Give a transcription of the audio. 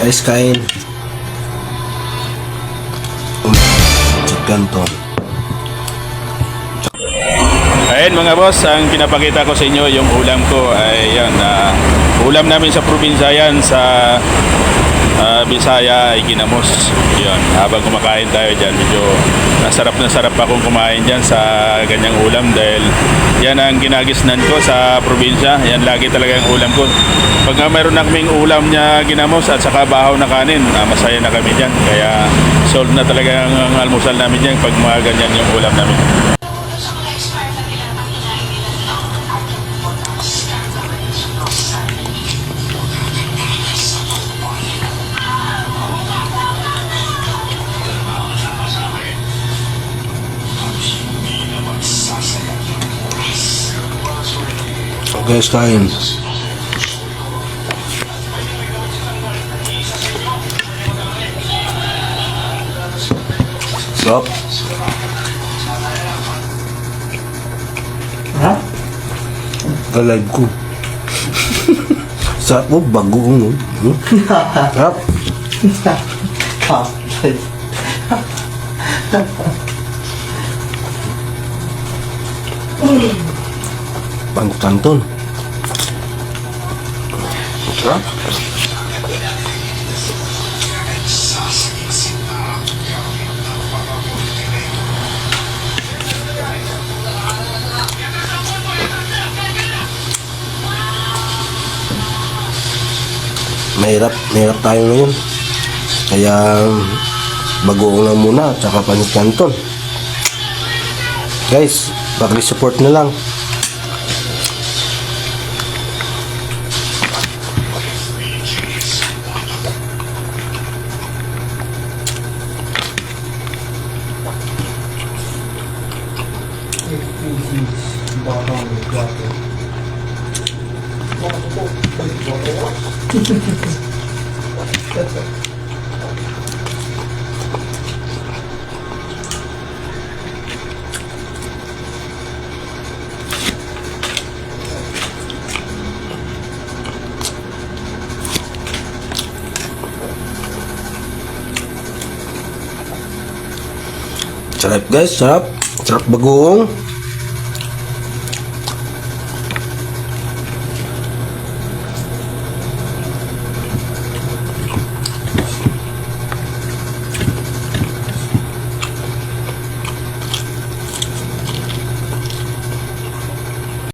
Guys, kain. Chicken to. Ayan mga boss, ang pinapakita ko sa inyo yung ulam ko ay yan, ah, ulam namin sa probinsya yan sa ah, Bisaya ay ginamos. Yun, habang kumakain tayo dyan, medyo nasarap na sarap akong kumain dyan sa ganyang ulam dahil yan ang ginagisnan ko sa probinsya. Yan lagi talaga yung ulam ko. Pag nga mayroon na kaming ulam niya ginamos at saka bahaw na kanin, ah, masaya na kami dyan. Kaya solve na talaga ang almusal namin dyan pag mga ganyan yung ulam namin. Guys, kain. Sarap. Ha? Alive ko. Sarap mo, bago ko. Hmm? Sarap. Pangkanton. Sarap. Mahirap, mahirap tayo ngayon. Kaya bagoong lang muna, tsaka panis kanton. Guys, pakisupport na lang. Sarap guys, sarap. Sarap bagoong.